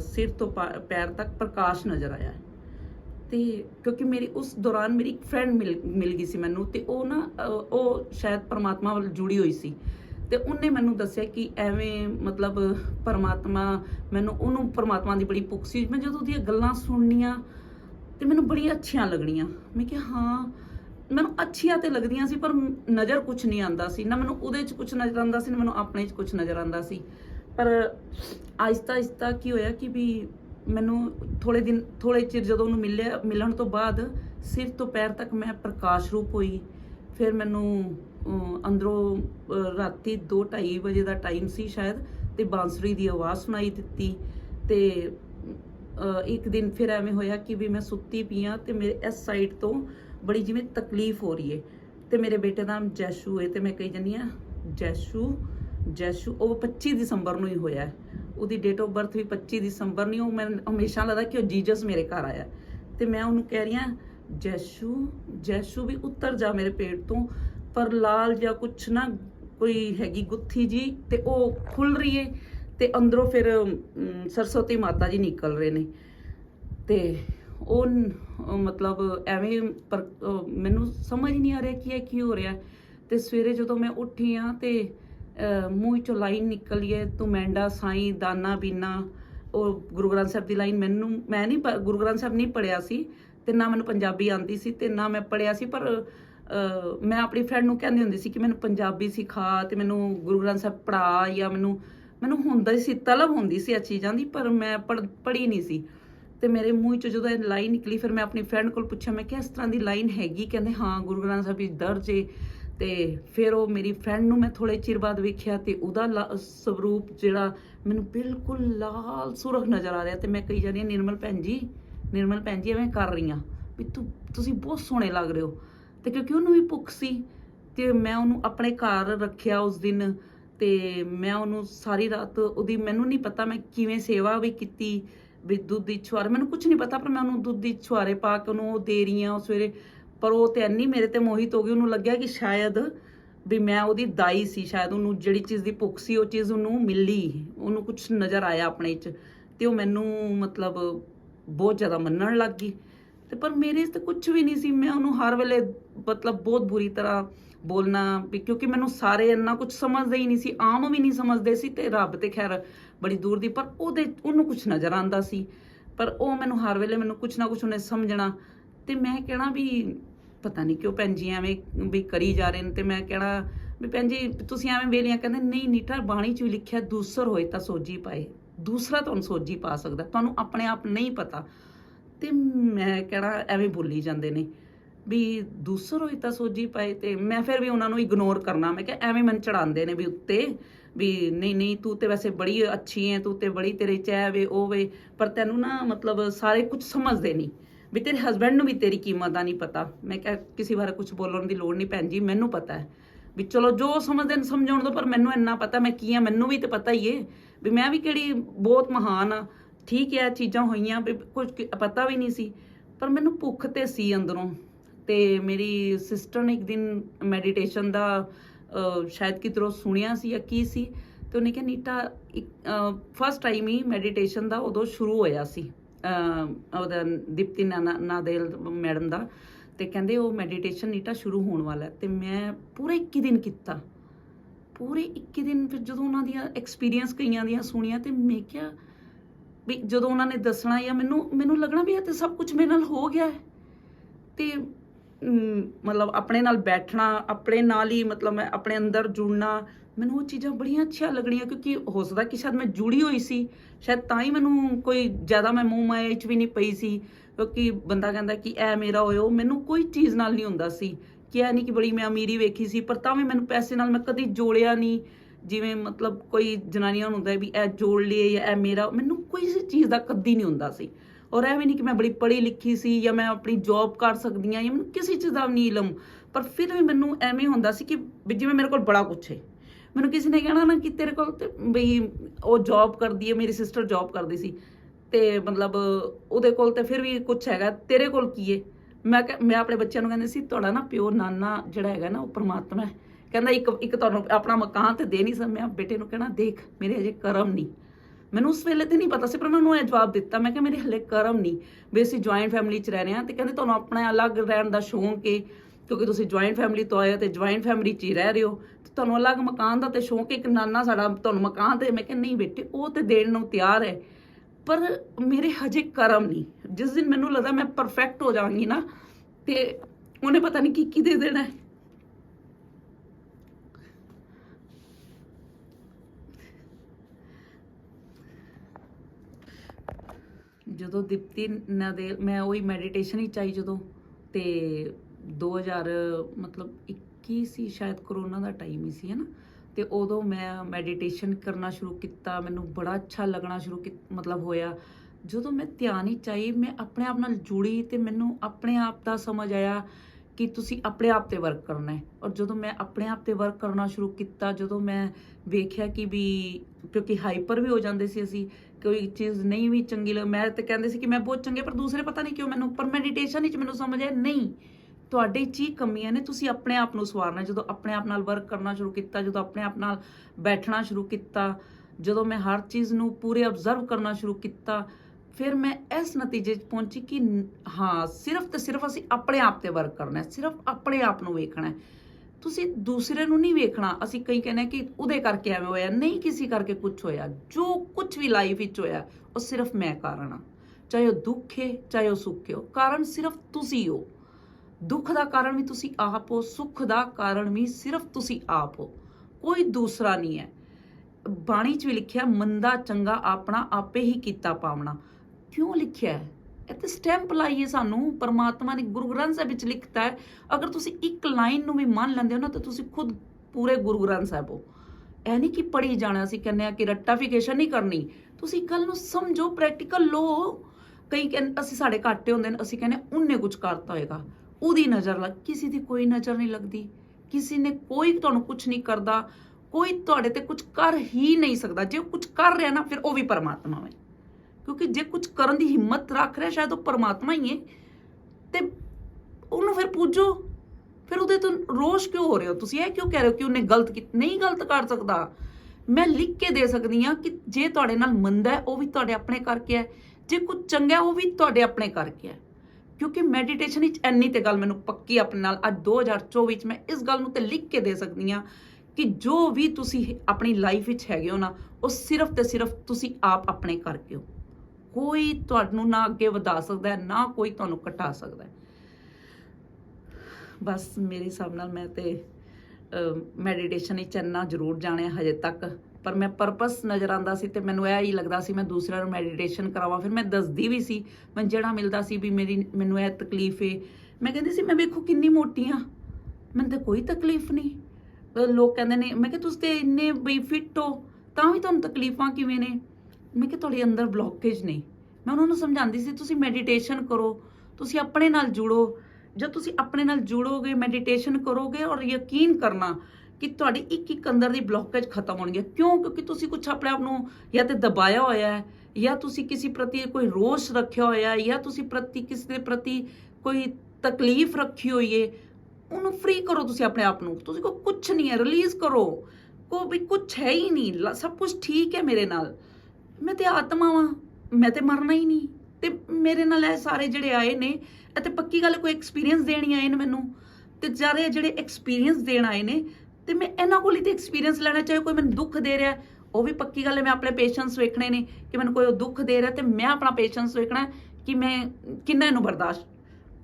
ਸਿਰ ਤੋਂ ਪਾ- ਪੈਰ ਤੱਕ ਪ੍ਰਕਾਸ਼ ਨਜ਼ਰ ਆਇਆ। ਤੇ ਕਿਉਂਕਿ ਮੇਰੀ ਉਸ ਦੌਰਾਨ ਮੇਰੀ ਇੱਕ ਫਰੈਂਡ ਮਿਲ ਮਿਲ ਗਈ ਸੀ ਮੈਨੂੰ, ਤੇ ਉਹ ਨਾ ਉਹ ਸ਼ਾਇਦ ਪਰਮਾਤਮਾ ਵੱਲ ਜੁੜੀ ਹੋਈ ਸੀ। ਤੇ ਉਹਨੇ ਮੈਨੂੰ ਦੱਸਿਆ ਕਿ ਐਵੇਂ ਮਤਲਬ ਪਰਮਾਤਮਾ ਮੈਨੂੰ ਉਹਨੂੰ ਪਰਮਾਤਮਾ ਦੀ ਬੜੀ ਭੁੱਖ ਸੀ। ਮੈਂ ਜਦੋਂ ਉਹਦੀਆਂ ਗੱਲਾਂ ਸੁਣਨੀਆਂ ਤੇ ਮੈਨੂੰ ਬੜੀਆਂ ਅੱਛੀਆਂ ਲੱਗਣੀਆਂ। ਮੈਂ ਕਿਹਾ, ਹਾਂ, ਮੈਨੂੰ ਅੱਛੀਆਂ ਤੇ ਲੱਗਦੀਆਂ ਸੀ, ਪਰ ਨਜ਼ਰ ਕੁਝ ਨਹੀਂ ਆਂਦਾ ਸੀ। ਨਾ ਮੈਨੂੰ ਉਹਦੇ 'ਚ ਕੁਝ ਨਜ਼ਰ ਆਂਦਾ ਸੀ, ਨਾ ਮੈਨੂੰ ਆਪਣੇ 'ਚ ਕੁਝ ਨਜ਼ਰ ਆਂਦਾ ਸੀ। ਪਰ ਆਹਿਸਤਾ ਆਹਿਸਤਾ ਕੀ ਹੋਇਆ ਕਿ ਵੀ ਮੈਨੂੰ ਥੋੜੇ ਦਿਨ ਥੋੜੇ ਚਿਰ ਜਦੋਂ ਉਹਨੂੰ ਮਿਲਿਆ, ਮਿਲਣ ਤੋਂ ਬਾਅਦ ਸਿਰ ਤੋਂ ਪੈਰ ਤੱਕ ਮੈਂ ਪ੍ਰਕਾਸ਼ ਰੂਪ ਹੋਈ। ਫਿਰ ਮੈਨੂੰ ਅੰਦਰੋਂ ਅਹ, ਰਾਤੀ 2:30 ਵਜੇ ਦਾ ਟਾਈਮ ਸੀ ਸ਼ਾਇਦ ਤੇ ਬਾਂਸੁਰੀ ਦੀ ਆਵਾਜ਼ ਸੁਣਾਈ ਦਿੱਤੀ। ਤੇ ਇੱਕ ਦਿਨ ਫਿਰ ਐਵੇਂ ਹੋਇਆ ਕਿ ਵੀ ਮੈਂ ਸੁੱਤੀ ਪਈ ਹਾਂ ਤੇ ਮੇਰੇ ਇਸ ਸਾਈਡ ਤੋਂ ਬੜੀ ਜਿਵੇਂ ਤਕਲੀਫ ਹੋ ਰਹੀ ਹੈ। ਤੇ ਮੇਰੇ ਬੇਟੇ ਦਾ ਨਾਮ ਜੈਸ਼ੂ ਹੈ ਤੇ ਮੈਂ ਕਹੀ ਜਾਂਦੀ ਹਾਂ ਜੈਸ਼ੂ ਜੈਸ਼ੂ ਉਹ 25 ਦਸੰਬਰ ਨੂੰ ਹੀ ਹੋਇਆ ਉਹਦੀ ਡੇਟ ਆਫ ਬਰਥ ਵੀ 25 ਦਸੰਬਰ ਨਹੀਂ ਉਹ ਮੈਂ ਹਮੇਸ਼ਾ ਲੱਗਦਾ ਕਿ ਉਹ ਜੀਜਸ ਮੇਰੇ ਘਰ ਆਇਆ। ਤੇ ਮੈਂ ਉਹਨੂੰ ਕਹਿ ਰਹੀ ਹਾਂ ਜੈਸ਼ੂ ਜੈਸ਼ੂ ਵੀ ਉੱਤਰ ਜਾ ਮੇਰੇ ਪੇਟ ਤੋਂ। ਪਰ ਲਾਲ ਜਾਂ ਕੁਛ ਨਾ ਕੋਈ ਹੈਗੀ ਗੁੱਥੀ ਜੀ ਤੇ ਉਹ ਖੁੱਲ ਰਹੀ ਏ ਤੇ ਅੰਦਰੋਂ ਫਿਰ ਸਰਸਵਤੀ ਮਾਤਾ ਜੀ ਨਿਕਲ ਰਹੇ ਨੇ ਤੇ ਉਹ ਮਤਲਬ ਐਵੇਂ ਪਰ ਮੈਨੂੰ ਸਮਝ ਨਹੀਂ ਆ ਰਿਹਾ ਕਿ ਇਹ ਕੀ ਹੋ ਰਿਹਾ ਹੈ। ਤੇ ਸਵੇਰੇ ਜਦੋਂ ਮੈਂ ਉੱਠੀ ਆ ਤੇ ਮੂੰਹ ਚੋਂ ਲਾਈਨ ਨਿਕਲੀ ਹੈ ਤੂੰ ਮੈਂਡਾ ਸਾਈਂ, ਦਾਨਾ, ਬੀਨਾ, ਉਹ ਗੁਰੂ ਗ੍ਰੰਥ ਸਾਹਿਬ ਦੀ ਲਾਈਨ ਮੈਨੂੰ, ਮੈਂ ਨਹੀਂ ਪ- ਗੁਰੂ ਗ੍ਰੰਥ ਸਾਹਿਬ ਨਹੀਂ ਪੜਿਆ ਸੀ ਤੇ ਨਾ ਮੈਨੂੰ ਪੰਜਾਬੀ ਆਂਦੀ ਸੀ ਤੇ ਨਾ ਮੈਂ ਪੜਿਆ ਸੀ ਪਰ ਮੈਂ ਆਪਣੀ ਫਰੈਂਡ ਨੂੰ ਕਹਿੰਦੀ ਹੁੰਦੀ ਸੀ ਕਿ ਮੈਨੂੰ ਪੰਜਾਬੀ ਸਿਖਾ ਤੇ ਮੈਨੂੰ ਗੁਰੂ ਗ੍ਰੰਥ ਸਾਹਿਬ ਪੜਾ ਜਾਂ ਮੈਨੂੰ ਮੈਨੂੰ ਹੁੰਦਾ ਸੀ ਤਲਬ ਹੁੰਦੀ ਸੀ ਇਹ ਚੀਜ਼ਾਂ ਦੀ ਪਰ ਮੈਂ ਪੜ੍ਹ- ਨਹੀਂ ਸੀ। ਤੇ ਮੇਰੇ ਮੂੰਹ ਚੋਂ ਜਦੋਂ ਇਹ ਲਾਈਨ ਨਿਕਲੀ ਫਿਰ ਮੈਂ ਆਪਣੀ ਫਰੈਂਡ ਕੋਲ ਪੁੱਛਿਆ ਮੈਂ ਕਿ ਇਸ ਤਰ੍ਹਾਂ ਦੀ ਲਾਈਨ ਹੈਗੀ? ਕਹਿੰਦੇ ਹਾਂ ਗੁਰੂ ਗ੍ਰੰਥ ਸਾਹਿਬ ਵਿੱਚ ਦਰਜ ਏ ਤੇ ਫਿਰ ਉਹ ਮੇਰੀ ਫਰੈਂਡ ਨੂੰ ਮੈਂ ਥੋੜੇ ਚਿਰ ਬਾਅਦ ਵੇਖਿਆ ਤੇ ਉਹਦਾ ਲਾ- ਸਰੂਪ ਜਿਹੜਾ ਮੈਨੂੰ ਬਿਲਕੁਲ ਲਾਲ ਸੁਰਖ ਨਜ਼ਰ ਆ ਰਿਹਾ ਤੇ ਮੈਂ ਕਹੀ ਜਾਂਦੀ ਹਾਂ, ਨਿਰਮਲ ਭੈਣ ਜੀ ਨਿਰਮਲ ਭੈਣ ਜੀ ਐਵੇਂ ਕਰ ਰਹੀ ਰਹੀਆਂ। ਵੀ ਤੂੰ ਤੁਸੀਂ ਬਹੁਤ ਸੋਹਣੇ ਲੱਗ ਰਹੇ ਹੋ। ਤੇ ਕਿਉਂਕਿ ਉਹਨੂੰ ਵੀ ਭੁੱਖ ਸੀ ਤੇ ਮੈਂ ਉਹਨੂੰ ਆਪਣੇ ਘਰ ਰੱਖਿਆ ਉਸ ਦਿਨ ਤੇ ਮੈਂ ਉਹਨੂੰ ਸਾਰੀ ਰਾਤ ਉਹਦੀ ਮੈਨੂੰ ਨਹੀਂ ਪਤਾ ਮੈਂ ਕਿਵੇਂ ਸੇਵਾ ਵੀ ਕੀਤੀ ਵੀ ਦੁੱਧ ਦੀ ਛੁਆਰੇ ਮੈਨੂੰ ਕੁਝ ਨਹੀਂ ਪਤਾ ਪਰ ਮੈਂ ਉਹਨੂੰ ਦੁੱਧ ਦੀ ਛੁਆਰੇ ਪਾ ਕੇ ਉਹਨੂੰ ਉਹ ਦੇ ਰਹੀ ਹਾਂ ਉਹ ਸਵੇਰੇ ਪਰ ਉਹ ਤੇ ਇੰਨੀ ਮੇਰੇ ਤੇ ਮੋਹਿਤ ਹੋ ਗਈ, ਉਹਨੂੰ ਲੱਗਿਆ ਕਿ ਸ਼ਾਇਦ ਵੀ ਮੈਂ ਉਹਦੀ ਦਾਈ ਸੀ, ਸ਼ਾਇਦ ਉਹਨੂੰ ਜਿਹੜੀ ਚੀਜ਼ ਦੀ ਭੁੱਖ ਸੀ ਉਹ ਚੀਜ਼ ਉਹਨੂੰ ਮਿਲੀ, ਉਹਨੂੰ ਕੁਝ ਨਜ਼ਰ ਆਇਆ ਆਪਣੇ 'ਚ ਤੇ ਉਹ ਮੈਨੂੰ ਮਤਲਬ ਬਹੁਤ ਜ਼ਿਆਦਾ ਮੰਨਣ ਲੱਗ ਗਈ। ਤੇ ਪਰ ਮੇਰੇ 'ਚ ਤਾਂ ਕੁਝ ਵੀ ਨਹੀਂ ਸੀ। ਮੈਂ ਉਹਨੂੰ ਹਰ ਵੇਲੇ ਮਤਲਬ ਬਹੁਤ ਬੁਰੀ ਤਰ੍ਹਾਂ ਬੋਲਣਾ ਵੀ ਕਿਉਂਕਿ ਮੈਨੂੰ ਸਾਰੇ ਇੰਨਾ ਕੁਝ ਸਮਝਦੇ ਹੀ ਨਹੀਂ ਸੀ। ਆਮ ਵੀ ਨਹੀਂ ਸਮਝਦੇ ਸੀ ਤੇ ਰੱਬ ਤੇ ਖੈਰ ਬੜੀ ਦੂਰ ਦੀ, ਪਰ ਉਹਦੇ, ਉਹਨੂੰ ਕੁਝ ਨਜ਼ਰ ਆਂਦਾ ਸੀ। ਪਰ ਉਹ ਮੈਨੂੰ ਹਰ ਵੇਲੇ ਮੈਨੂੰ ਕੁਝ ਨਾ ਕੁਝ ਉਹਨੇ ਸਮਝਣਾ। ਤੇ ਮੈਂ ਕਹਿਣਾ ਵੀ ਪਤਾ ਨਹੀਂ ਕਿਉਂ ਭੈਣ ਜੀ ਐਵੇਂ ਵੀ ਕਰੀ ਜਾ ਰਹੇ ਨੇ ਤੇ ਮੈਂ ਕਹਿਣਾ ਵੀ ਭੈਣ ਜੀ ਤੁਸੀਂ ਐਵੇਂ ਵੇਲੀਆਂ ਕਹਿੰਦੇ, ਨਹੀਂ ਨੀਠਾ ਬਾਣੀ ਚ ਵੀ ਲਿਖਿਆ, ਦੂਸਰ ਹੋਏ ਤਾਂ ਸੋਜੀ ਪਾਏ। ਦੂਸਰਾ ਤੁਹਾਨੂੰ ਸੋਜੀ ਪਾ ਸਕਦਾ। ਤੁਹਾਨੂੰ ਆਪਣੇ ਆਪ ਨਹੀਂ ਪਤਾ। ਤੇ ਮੈਂ ਕਹਿਣਾ ਐਵੇਂ ਬੋਲੀ ਜਾਂਦੇ ਨੇ। ਵੀ ਦੂਸਰ ਹੋਈ ਤਾਂ ਸੋਜੀ ਪਾਏ ਤੇ ਮੈਂ ਫਿਰ ਵੀ ਉਹਨਾਂ ਨੂੰ ਇਗਨੋਰ ਕਰਨਾ, ਮੈਂ ਕਿਹਾ ਐਵੇਂ ਮਨ ਚੜਾਉਂਦੇ ਨੇ ਵੀ ਉੱਤੇ, ਵੀ ਨਹੀਂ ਨਹੀਂ ਤੂੰ ਤੇ ਵੈਸੇ ਬੜੀ ਅੱਛੀ ਹੈ ਤੂੰ ਤੇ ਬੜੀ ਤੇਰੇ ਚਹਿ ਵੇ, ਉਹ ਵੇ, ਪਰ ਤੈਨੂੰ ਨਾ ਮਤਲਬ ਸਾਰੇ ਕੁਝ ਸਮਝਦੇ ਨਹੀਂ। ਵੀ ਤੇਰੇ ਹਸਬੰਡ ਨੂੰ ਵੀ ਤੇਰੀ ਕੀਮਤ ਦਾ ਨਹੀਂ ਪਤਾ। ਮੈਂ ਕਿਹਾ ਕਿਸੇ ਬਾਰੇ ਕੁਝ ਬੋਲਣ ਦੀ ਲੋੜ ਨਹੀਂ ਭੈਣ ਜੀ, ਮੈਨੂੰ ਪਤਾ ਹੈ। ਵੀ ਚਲੋ ਜੋ ਸਮਝਦੇ ਨੇ ਸਮਝਾਉਣ ਦੋ ਪਰ ਮੈਨੂੰ ਇੰਨਾ ਪਤਾ, ਮੈਂ ਕੀ ਆ, ਮੈਨੂੰ ਵੀ ਤੇ ਪਤਾ ਹੀ ਏ। ਵੀ ਮੈਂ ਵੀ ਕਿਹੜੀ ਬਹੁਤ ਮਹਾਨ ਆ। ਠੀਕ ਹੈ, ਚੀਜ਼ਾਂ ਹੋਈਆਂ ਵੀ ਕੁਝ ਪਤਾ ਵੀ ਨਹੀਂ ਸੀ। ਪਰ ਮੈਨੂੰ ਭੁੱਖ ਤੇ ਸੀ ਅੰਦਰੋਂ ਤੇ ਮੇਰੀ ਸਿਸਟਰ ਨੇ ਇੱਕ ਦਿਨ ਮੈਡੀਟੇਸ਼ਨ ਦਾ ਸ਼ਾਇਦ ਕਿਧਰੋਂ ਸੁਣਿਆ ਸੀ ਜਾਂ ਕੀ ਸੀ ਤੇ ਉਹਨੇ ਕਿਹਾ, ਨੀਟਾ ਫਸਟ ਟਾਈਮ ਹੀ ਮੈਡੀਟੇਸ਼ਨ ਦਾ ਉਦੋਂ ਸ਼ੁਰੂ ਹੋਇਆ ਸੀ। ਉਹਦਾ ਦੀਪਤੀ ਨਾਨਾ ਨਾਦੇਲ ਮੈਡਮ ਦਾ। ਤੇ ਕਹਿੰਦੇ ਉਹ ਮੈਡੀਟੇਸ਼ਨ ਨੀਟਾ ਸ਼ੁਰੂ ਹੋਣ ਵਾਲਾ ਹੈ ਤੇ ਮੈਂ ਪੂਰੇ 21 ਦਿਨ ਕੀਤਾ। ਪੂਰੇ 21 ਦਿਨ ਫਿਰ ਜਦੋਂ ਉਹਨਾਂ ਦੀਆਂ ਐਕਸਪੀਰੀਅੰਸ ਕਈਆਂ ਦੀਆਂ ਸੁਣੀਆਂ ਤੇ ਮੈਂ ਕਿਹਾ ਵੀ ਜਦੋਂ ਉਹਨਾਂ ਨੇ ਦੱਸਣਾ ਜਾਂ ਮੈਨੂੰ ਮੈਨੂੰ ਲੱਗਣਾ ਵੀ ਇਹ ਤੇ ਸਭ ਕੁਝ ਮੇਰੇ ਨਾਲ ਹੋ ਗਿਆ ਹੈ। ਤੇ ਮਤਲਬ ਆਪਣੇ ਨਾਲ ਬੈਠਣਾ, ਆਪਣੇ ਨਾਲ ਹੀ ਮਤਲਬ ਮੈਂ ਆਪਣੇ ਅੰਦਰ ਜੁੜਨਾ, ਮੈਨੂੰ ਉਹ ਚੀਜ਼ਾਂ ਬੜੀਆਂ ਅੱਛੀਆਂ ਲੱਗਣੀਆਂ ਕਿਉਂਕਿ ਹੋ ਸਕਦਾ ਕਿ ਸ਼ਾਇਦ ਮੈਂ ਜੁੜੀ ਹੋਈ ਸੀ, ਸ਼ਾਇਦ ਤਾਂ ਹੀ ਮੈਨੂੰ ਕੋਈ ਜ਼ਿਆਦਾ ਮੈਂ ਮੂੰਹ ਮਾਇਆ 'ਚ ਵੀ ਨਹੀਂ ਪਈ ਸੀ, ਕਿਉਂਕਿ ਬੰਦਾ ਕਹਿੰਦਾ ਕਿ ਐ ਮੇਰਾ ਹੋਇਓ ਮੈਨੂੰ ਕੋਈ ਚੀਜ਼ ਨਾਲ ਨਹੀਂ ਹੁੰਦਾ ਸੀ, ਕਿ ਇਹ ਨਹੀਂ ਕਿ ਬੜੀ ਮੈਂ ਅਮੀਰੀ ਵੇਖੀ ਸੀ, ਪਰ ਤਾਂ ਵੀ ਮੈਨੂੰ ਪੈਸੇ ਨਾਲ ਮੈਂ ਕਦੀ ਜੋੜਿਆ ਨਹੀਂ ਜਿਵੇਂ ਮਤਲਬ ਕੋਈ ਜਨਾਨੀਆਂ ਨੂੰ ਹੁੰਦਾ ਵੀ ਇਹ ਜੋੜ ਲਈਏ ਜਾਂ ਇਹ ਮੇਰਾ, ਮੈਨੂੰ ਕੋਈ ਚੀਜ਼ ਦਾ ਕਦੀ ਨਹੀਂ ਹੁੰਦਾ ਸੀ। ਔਰ ਇਹ ਵੀ ਨਹੀਂ ਕਿ ਮੈਂ ਬੜੀ ਪੜ੍ਹੀ ਲਿਖੀ ਸੀ ਜਾਂ ਮੈਂ ਆਪਣੀ ਜੌਬ ਕਰ ਸਕਦੀ ਹਾਂ ਜਾਂ ਮੈਨੂੰ ਕਿਸੇ ਚੀਜ਼ ਦਾ ਨਹੀਂ ਇਲਮ ਪਰ ਫਿਰ ਵੀ ਮੈਨੂੰ ਐਵੇਂ ਹੁੰਦਾ ਸੀ ਕਿ ਵੀ ਜਿਵੇਂ ਮੇਰੇ ਕੋਲ ਬੜਾ ਕੁਛ ਹੈ ਮੈਨੂੰ ਕਿਸੇ ਨੇ ਕਹਿਣਾ ਨਾ ਕਿ ਤੇਰੇ ਕੋਲ ਤੇ ਬਈ ਉਹ ਜੌਬ ਕਰਦੀ ਹੈ ਮੇਰੀ ਸਿਸਟਰ ਜੌਬ ਕਰਦੀ ਸੀ। ਤੇ ਮਤਲਬ ਉਹਦੇ ਕੋਲ ਤੇ ਫਿਰ ਵੀ ਕੁਛ ਹੈਗਾ, ਤੇਰੇ ਕੋਲ ਕੀ ਹੈ ਮੈਂ ਕਿਹਾ- ਮੈਂ ਆਪਣੇ ਬੱਚਿਆਂ ਨੂੰ ਕਹਿੰਦੀ ਸੀ, ਤੁਹਾਡਾ ਨਾ ਪਿਓ ਨਾਨਾ ਜਿਹੜਾ ਹੈਗਾ ਨਾ, ਉਹ ਪਰਮਾਤਮਾ ਹੈ। ਕਹਿੰਦਾ ਇੱਕ ਇੱਕ ਤੁਹਾਨੂੰ ਆਪਣਾ ਮਕਾਨ ਤੇ ਦੇ ਨਹੀਂ ਸਮਿਆ ਬੇਟੇ ਨੂੰ ਕਹਿਣਾ, ਦੇਖ, ਮੇਰੇ ਹਜੇ ਕਰਮ ਨਹੀਂ। ਮੈਨੂੰ ਉਸ ਵੇਲੇ ਤੇ ਨਹੀਂ ਪਤਾ ਸੀ, ਪਰ ਮੈਂ ਉਹਨੂੰ ਇਹ ਜਵਾਬ ਦਿੱਤਾ। ਮੈਂ ਕਿਹਾ, ਮੇਰੇ ਹਲੇ ਕਰਮ ਨਹੀਂ। ਵੀ ਅਸੀਂ ਜੁਆਇੰਟ ਫੈਮਿਲੀ 'ਚ ਰਹਿ ਰਹੇ ਹਾਂ ਤੇ ਕਹਿੰਦੇ ਤੁਹਾਨੂੰ ਆਪਣਾ ਅਲੱਗ ਰਹਿਣ ਦਾ ਸ਼ੌਂਕ ਹੈ ਕਿਉਂਕਿ ਤੁਸੀਂ ਜੁਆਇੰਟ ਫੈਮਿਲੀ ਤੋਂ ਆਏ ਹੋ ਤੇ ਜੁਆਇੰਟ ਫੈਮਿਲੀ 'ਚ ਹੀ ਰਹਿ ਰਹੇ ਹੋ। ਤੇ ਤੁਹਾਨੂੰ ਅਲੱਗ ਮਕਾਨ ਦਾ ਤੇ ਸ਼ੌਂਕ ਹੈ ਇੱਕ ਨਾਨਾ ਸਾਡਾ ਤੁਹਾਨੂੰ ਮਕਾਨ ਤੇ ਮੈਂ ਕਿਹਾ, ਨਹੀਂ ਬੇਟੇ, ਉਹ ਤੇ ਦੇਣ ਨੂੰ ਤਿਆਰ ਹੈ। ਪਰ ਮੇਰੇ ਹਜੇ ਕਰਮ ਨਹੀਂ। ਜਿਸ ਦਿਨ ਮੈਨੂੰ ਲੱਗਦਾ ਮੈਂ ਪਰਫੈਕਟ ਹੋ ਜਾਵਾਂਗੀ ਨਾ, ਤੇ ਉਹਨੇ ਪਤਾ ਨਹੀਂ ਕੀ ਕੀ ਦੇ ਦੇਣਾ ਹੈ ਜਦੋਂ ਦੀਪਤੀ ਨਾ ਦੇ ਮੈਂ ਉਹੀ ਮੈਡੀਟੇਸ਼ਨ ਹੀ ਚਾਹੀ ਜਦੋਂ ਤੇ 2000 ਮਤਲਬ 21 ਸੀ, ਸ਼ਾਇਦ ਕਰੋਨਾ ਦਾ ਟਾਈਮ ਹੀ ਸੀ ਹੈ ਨਾ ਤੇ ਉਦੋਂ ਮੈਂ ਮੈਡੀਟੇਸ਼ਨ ਕਰਨਾ ਸ਼ੁਰੂ ਕੀਤਾ, ਮੈਨੂੰ ਬੜਾ ਅੱਛਾ ਲੱਗਣਾ ਸ਼ੁਰੂ ਕੀ, ਮਤਲਬ ਹੋਇਆ। ਜਦੋਂ ਮੈਂ ਧਿਆਨ ਹੀ ਚਾਹੀ, ਮੈਂ ਆਪਣੇ ਆਪ ਨਾਲ ਜੁੜੀ ਤੇ ਮੈਨੂੰ ਆਪਣੇ ਆਪ ਦਾ ਸਮਝ ਆਇਆ ਕਿ ਤੁਸੀਂ ਆਪਣੇ ਆਪ ਤੇ ਵਰਕ ਕਰਨਾ ਹੈ। ਔਰ ਜਦੋਂ ਮੈਂ ਆਪਣੇ ਆਪ ਤੇ ਵਰਕ ਕਰਨਾ ਸ਼ੁਰੂ ਕੀਤਾ, ਜਦੋਂ ਮੈਂ ਵੇਖਿਆ ਕਿ ਵੀ ਕਿਉਂਕਿ ਹਾਈਪਰ ਵੀ ਹੋ ਜਾਂਦੇ ਸੀ ਅਸੀਂ, ਕੋਈ ਚੀਜ਼ ਨਹੀਂ ਵੀ ਚੰਗੀ ਲੱਗ, ਮੈਂ ਤਾਂ ਕਹਿੰਦੇ ਸੀ ਕਿ ਮੈਂ ਬਹੁਤ ਚੰਗੇ, ਪਰ ਦੂਸਰੇ ਪਤਾ ਨਹੀਂ ਕਿਉਂ ਮੈਨੂੰ, ਪਰ ਮੈਡੀਟੇਸ਼ਨ ਵਿੱਚ ਮੈਨੂੰ ਸਮਝ ਆਇਆ, ਨਹੀਂ, ਤੁਹਾਡੇ 'ਚ ਹੀ ਕਮੀਆਂ ਨੇ, ਤੁਸੀਂ ਆਪਣੇ ਆਪ ਨੂੰ ਸਵਾਰਨਾ, ਜਦੋਂ ਆਪਣੇ ਆਪ ਨਾਲ ਵਰਕ ਕਰਨਾ ਸ਼ੁਰੂ ਕੀਤਾ, ਜਦੋਂ ਆਪਣੇ ਆਪ ਨਾਲ ਬੈਠਣਾ ਸ਼ੁਰੂ ਕੀਤਾ, ਜਦੋਂ ਮੈਂ ਹਰ ਚੀਜ਼ ਨੂੰ ਪੂਰੇ ਅਬਜ਼ਰਵ ਕਰਨਾ ਸ਼ੁਰੂ ਕੀਤਾ, ਫਿਰ ਮੈਂ ਇਸ ਨਤੀਜੇ 'ਚ ਪਹੁੰਚੀ ਕਿ ਹਾਂ, ਸਿਰਫ ਤੇ ਸਿਰਫ ਅਸੀਂ ਆਪਣੇ ਆਪ ਤੇ ਵਰਕ ਕਰਨਾ ਹੈ, ਸਿਰਫ ਆਪਣੇ ਆਪ ਨੂੰ ਵੇਖਣਾ ਹੈ। ਤੁਸੀਂ ਦੂਸਰੇ ਨੂੰ ਨਹੀਂ ਵੇਖਣਾ। ਅਸੀਂ ਕਈ ਕਹਿੰਦੇ ਹਾਂ ਕਿ ਉਹਦੇ ਕਰਕੇ ਐਵੇਂ ਹੋਇਆ। ਨਹੀਂ ਕਿਸੇ ਕਰਕੇ ਕੁਝ ਹੋਇਆ। ਜੋ ਕੁਝ ਵੀ ਲਾਈਫ ਵਿੱਚ ਹੋਇਆ, ਉਹ ਸਿਰਫ ਮੈਂ ਕਾਰਨ ਆ ਚਾਹੇ ਉਹ ਦੁੱਖ ਹੈ, ਚਾਹੇ ਉਹ ਸੁੱਖ ਹੈ ਕਾਰਨ ਸਿਰਫ ਤੁਸੀਂ ਹੋ। ਦੁੱਖ ਦਾ ਕਾਰਨ ਵੀ ਤੁਸੀਂ ਆਪ ਹੋ, ਸੁੱਖ ਦਾ ਕਾਰਨ ਵੀ ਸਿਰਫ ਤੁਸੀਂ ਆਪ ਹੋ। ਕੋਈ ਦੂਸਰਾ ਨਹੀਂ ਹੈ। ਬਾਣੀ 'ਚ ਵੀ ਲਿਖਿਆ, ਮੰਦਾ ਚੰਗਾ ਆਪਣਾ ਆਪੇ ਹੀ ਕੀਤਾ ਪਾਵਣਾ। ਕਿਉਂ ਲਿਖਿਆ ਹੈ? ਇੱਥੇ ਸਟੈਂਪ ਲਾਈਏ ਸਾਨੂੰ ਪਰਮਾਤਮਾ ਨੇ ਗੁਰੂ ਗ੍ਰੰਥ ਸਾਹਿਬ ਵਿੱਚ ਲਿਖਤਾ ਹੈ ਅਗਰ ਤੁਸੀਂ ਇੱਕ ਲਾਈਨ ਨੂੰ ਵੀ ਮੰਨ ਲੈਂਦੇ ਹੋ ਨਾ ਤਾਂ ਤੁਸੀਂ ਖੁਦ ਪੂਰੇ ਗੁਰੂ ਗ੍ਰੰਥ ਸਾਹਿਬ ਹੋ। ਇਹ ਨਹੀਂ ਕਿ ਪੜ੍ਹੀ ਜਾਣਾ ਅਸੀਂ ਕਹਿੰਦੇ ਆ ਕਿ ਰੱਟਾਫਿਕੇਸ਼ਨ ਨਹੀਂ ਕਰਨੀ। ਤੁਸੀਂ ਗੱਲ ਨੂੰ ਸਮਝੋ ਪ੍ਰੈਕਟੀਕਲ ਲੋ ਕਈ ਕਹਿੰਦੇ ਅਸੀਂ ਸਾਡੇ ਘਾਟੇ ਹੁੰਦੇ ਨੇ ਅਸੀਂ ਕਹਿੰਦੇ ਹਾਂ, ਉਹਨੇ ਕੁਝ ਕਰਤਾ ਹੋਏਗਾ। ਉਹਦੀ ਨਜ਼ਰ ਲੱਗ ਕਿਸੇ ਦੀ ਕੋਈ ਨਜ਼ਰ ਨਹੀਂ ਲੱਗਦੀ। ਕਿਸੇ ਨੇ ਕੋਈ ਤੁਹਾਨੂੰ ਕੁਝ ਨਹੀਂ ਕਰਦਾ। ਕੋਈ ਤੁਹਾਡੇ ਤੇ ਕੁਝ ਕਰ ਹੀ ਨਹੀਂ ਸਕਦਾ। ਜੇ ਉਹ ਕੁਝ ਕਰ ਰਿਹਾ ਨਾ ਫਿਰ ਉਹ ਵੀ ਪਰਮਾਤਮਾ ਹੈ ਕਿਉਂਕਿ ਜੇ ਕੁਝ ਕਰਨ ਦੀ ਹਿੰਮਤ ਰੱਖ ਰਿਹਾ, ਸ਼ਾਇਦ ਉਹ ਪਰਮਾਤਮਾ ਹੀ ਹੈ। ਤੇ ਉਹਨੂੰ ਫਿਰ ਪੂਜੋ। ਫਿਰ ਉਹਦੇ ਤੋਂ ਰੋਸ਼ ਕਿਉਂ ਹੋ ਰਹੇ ਹੋ? ਤੁਸੀਂ ਇਹ ਕਿਉਂ ਕਹਿ ਰਹੇ ਹੋ ਕਿ ਉਹਨੇ ਗਲਤ ਨਹੀਂ ਗਲਤ ਕਰ ਸਕਦਾ? ਮੈਂ ਲਿਖ ਕੇ ਦੇ ਸਕਦੀ ਹਾਂ ਕਿ ਜੇ ਤੁਹਾਡੇ ਨਾਲ ਮੰਦਾ ਹੈ, ਉਹ ਵੀ ਤੁਹਾਡੇ ਆਪਣੇ ਕਰਕੇ ਹੈ। ਜੇ ਕੁਝ ਚੰਗਾ ਉਹ ਵੀ ਤੁਹਾਡੇ ਆਪਣੇ ਕਰਕੇ ਹੈ। ਕਿਉਂਕਿ ਮੈਡੀਟੇਸ਼ਨ ਵਿੱਚ ਐਨੀ ਤੇ ਗੱਲ ਮੈਨੂੰ ਪੱਕੀ ਆਪਣੇ ਨਾਲ, ਅੱਜ 2024 ਵਿੱਚ ਮੈਂ ਇਸ ਗੱਲ ਨੂੰ ਤੇ ਲਿਖ ਕੇ ਦੇ ਸਕਦੀ ਹਾਂ ਕਿ ਜੋ ਵੀ ਤੁਸੀਂ ਆਪਣੀ ਲਾਈਫ ਵਿੱਚ ਹੈਗੇ ਹੋ ਨਾ, ਉਹ ਸਿਰਫ ਤੇ ਸਿਰਫ ਤੁਸੀਂ ਆਪ ਆਪਣੇ ਕਰਕੇ ਹੋ। ਕੋਈ ਤੁਹਾਨੂੰ ਨਾ ਅੱਗੇ ਵਧਾ ਸਕਦਾ ਨਾ ਕੋਈ ਤੁਹਾਨੂੰ ਘਟਾ ਸਕਦਾ ਬਸ ਮੇਰੇ ਹਿਸਾਬ ਨਾਲ ਮੈਂ ਤੇ ਮੈਡੀਟੇਸ਼ਨ ਵਿੱਚ ਇੰਨਾ ਜ਼ਰੂਰ ਜਾਣਿਆ ਹਜੇ ਤੱਕ। ਪਰ ਮੈਂ ਪਰਪਸ ਨਜ਼ਰ ਆਂਦਾ ਸੀ ਤੇ ਮੈਨੂੰ ਇਹ ਹੀ ਲੱਗਦਾ ਸੀ ਮੈਂ ਦੂਸਰਿਆਂ ਨੂੰ ਮੈਡੀਟੇਸ਼ਨ ਕਰਾਵਾਂ। ਫਿਰ ਮੈਂ ਦੱਸਦੀ ਵੀ ਸੀ, ਮੈਂ ਜਿਹੜਾ ਮਿਲਦਾ ਸੀ ਵੀ ਮੇਰੀ, ਮੈਨੂੰ ਇਹ ਤਕਲੀਫ ਏ। ਮੈਂ ਕਹਿੰਦੀ ਸੀ, ਮੈਂ ਵੇਖੋ ਕਿੰਨੀ ਮੋਟੀ ਆ ਮੈਨੂੰ ਤਾਂ ਕੋਈ ਤਕਲੀਫ ਨਹੀਂ। ਲੋਕ ਕਹਿੰਦੇ ਨੇ, ਮੈਂ ਕਿਹਾ, ਤੁਸੀਂ ਤੇ ਇੰਨੇ ਬਈ ਫਿੱਟ ਹੋ, ਤਾਂ ਵੀ ਤੁਹਾਨੂੰ ਤਕਲੀਫਾਂ ਕਿਵੇਂ ਨੇ? ਮੈਂ ਕਿਹਾ ਤੁਹਾਡੇ ਅੰਦਰ ਬਲੌਕੇਜ ਨਹੀਂ। ਮੈਂ ਉਹਨਾਂ ਨੂੰ ਸਮਝਾਉਂਦੀ ਸੀ, ਤੁਸੀਂ ਮੈਡੀਟੇਸ਼ਨ ਕਰੋ, ਤੁਸੀਂ ਆਪਣੇ ਨਾਲ ਜੁੜੋ। ਜਦ ਤੁਸੀਂ ਆਪਣੇ ਨਾਲ ਜੁੜੋਗੇ ਮੈਡੀਟੇਸ਼ਨ ਕਰੋਗੇ ਔਰ ਯਕੀਨ ਕਰਨਾ ਕਿ ਤੁਹਾਡੀ ਇੱਕ ਇੱਕ ਅੰਦਰ ਦੀ ਬਲੌਕੇਜ ਖਤਮ ਹੋਣਗੇ ਕਿਉਂ? ਕਿਉਂਕਿ ਤੁਸੀਂ ਕੁਝ ਆਪਣੇ ਆਪ ਨੂੰ ਜਾਂ ਤੇ ਦਬਾਇਆ ਹੋਇਆ ਹੈ, ਜਾਂ ਤੁਸੀਂ ਕਿਸੇ ਪ੍ਰਤੀ ਕੋਈ ਰੋਸ਼ ਰੱਖਿਆ ਹੋਇਆ ਹੈ, ਜਾਂ ਤੁਸੀਂ ਪ੍ਰਤੀ ਕਿਸੇ ਦੇ ਪ੍ਰਤੀ ਕੋਈ ਤਕਲੀਫ ਰੱਖੀ ਹੋਈ ਹੈ, ਉਹਨੂੰ ਫ੍ਰੀ ਕਰੋ ਤੁਸੀਂ ਆਪਣੇ ਆਪ ਨੂੰ। ਤੁਸੀਂ ਕੋ ਕੁਝ ਨਹੀਂ ਹੈ ਰਿਲੀਜ਼ ਕਰੋ। ਕੋ ਵੀ ਕੁਝ ਹੈ ਹੀ ਨਹੀਂ ਸਭ ਕੁਝ ਠੀਕ ਹੈ ਮੇਰੇ ਨਾਲ। ਮੈਂ ਤੇ ਆਤਮਾ ਵਾਂ, ਮੈਂ ਤੇ ਮਰਨਾ ਹੀ ਨਹੀਂ। ਤੇ ਮੇਰੇ ਨਾਲ ਇਹ ਸਾਰੇ ਜਿਹੜੇ ਆਏ ਨੇ, ਇਹ ਪੱਕੀ ਗੱਲ ਕੋਈ ਐਕਸਪੀਰੀਅੰਸ ਦੇਣ ਹੀ ਆਏ ਨੇ ਮੈਨੂੰ। ਤੇ ਸਾਰੇ ਜਿਹੜੇ ਐਕਸਪੀਰੀਅੰਸ ਦੇਣ ਆਏ ਨੇ, ਤੇ ਮੈਂ ਇਹਨਾਂ ਕੋਲ ਹੀ ਤੇ ਐਕਸਪੀਰੀਅੰਸ ਲੈਣਾ, ਚਾਹੇ ਕੋਈ ਮੈਨੂੰ ਦੁੱਖ ਦੇ ਰਿਹਾ ਉਹ ਵੀ ਪੱਕੀ ਗੱਲ ਹੈ, ਮੈਂ ਆਪਣੇ ਪੇਸ਼ੈਂਸ ਵੇਖਣੇ ਨੇ ਕਿ ਮੈਨੂੰ ਕੋਈ ਉਹ ਦੁੱਖ ਦੇ ਰਿਹਾ ਤੇ ਮੈਂ ਆਪਣਾ ਪੇਸ਼ੈਂਸ ਵੇਖਣਾ ਕਿ ਮੈਂ ਕਿੰਨਾ ਇਹਨੂੰ ਬਰਦਾਸ਼ਤ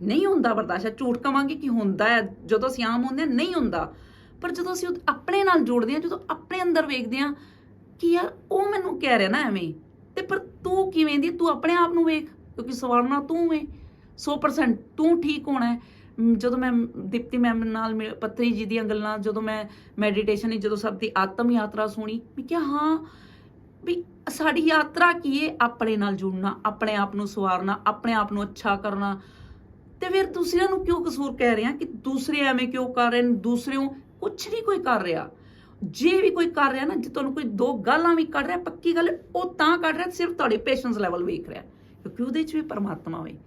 ਨਹੀਂ ਹੁੰਦਾ ਬਰਦਾਸ਼ਤ, ਝੂਠ ਕਵਾਂਗੀ ਕਿ ਹੁੰਦਾ ਹੈ, ਜਦੋਂ ਅਸੀਂ ਆਮ ਹੁੰਦੇ ਹਾਂ, ਨਹੀਂ ਹੁੰਦਾ। ਪਰ ਜਦੋਂ ਅਸੀਂ ਉਹ ਆਪਣੇ ਨਾਲ ਜੋੜਦੇ ਹਾਂ, ਜਦੋਂ ਆਪਣੇ ਅੰਦਰ ਵੇਖਦੇ ਹਾਂ ਕਿ ਯਾਰ ਉਹ ਮੈਨੂੰ ਕਹਿ ਰਿਹਾ ਨਾ ਐਵੇਂ। ਤੇ ਪਰ ਤੂੰ ਕਿਵੇਂ ਦੀ? ਤੂੰ ਆਪਣੇ ਆਪ ਨੂੰ ਵੇਖ, ਕਿਉਂਕਿ ਸਵਾਰਨਾ ਤੂੰ ਵੇ 100% ਤੂੰ ਠੀਕ ਹੋਣਾ ਹੈ। ਜਦੋਂ ਮੈਂ ਦੀਪਤੀ ਮੈਮ ਨਾਲ ਮਿਲ- ਪੱਤਰੀ ਜੀ ਦੀਆਂ ਗੱਲਾਂ, ਜਦੋਂ ਮੈਂ ਮੈਡੀਟੇਸ਼ਨ ਵਿੱਚ, ਜਦੋਂ ਸਭ ਦੀ ਆਤਮ ਯਾਤਰਾ ਸੁਣੀ, ਮੈਂ ਕਿਹਾ, ਹਾਂ, ਵੀ ਸਾਡੀ ਯਾਤਰਾ ਕੀ ਹੈ ਆਪਣੇ ਨਾਲ ਜੁੜਨਾ, ਆਪਣੇ ਆਪ ਨੂੰ ਸਵਾਰਨਾ, ਆਪਣੇ ਆਪ ਨੂੰ ਅੱਛਾ ਕਰਨਾ। ਤੇ ਫਿਰ ਦੂਸਰਿਆਂ ਨੂੰ ਕਿਉਂ ਕਸੂਰ ਕਹਿ ਰਹੇ ਆ ਕਿ ਦੂਸਰੇ ਐਵੇਂ ਕਿਉਂ ਕਰ ਰਹੇ ਨੇ? ਦੂਸਰਿਆਂ ਕੁਝ ਨਹੀਂ ਕੋਈ ਕਰ ਰਿਹਾ। ਜੇ ਵੀ ਕੋਈ ਕਰ ਰਿਹਾ ਨਾ, ਜੇ ਤੁਹਾਨੂੰ ਕੋਈ ਦੋ ਗਾਲਾਂ ਵੀ ਕੱਢ ਰਿਹਾ, ਪੱਕੀ ਗੱਲ, ਉਹ ਤਾਂ ਕੱਢ ਰਿਹਾ, ਸਿਰਫ ਤੁਹਾਡੇ ਪੇਸ਼ੈਂਸ ਲੈਵਲ ਵੇਖ ਰਿਹਾ। ਕਿਉਂਕਿ ਉਹਦੇ 'ਚ ਵੀ ਪਰਮਾਤਮਾ ਹੋਵੇ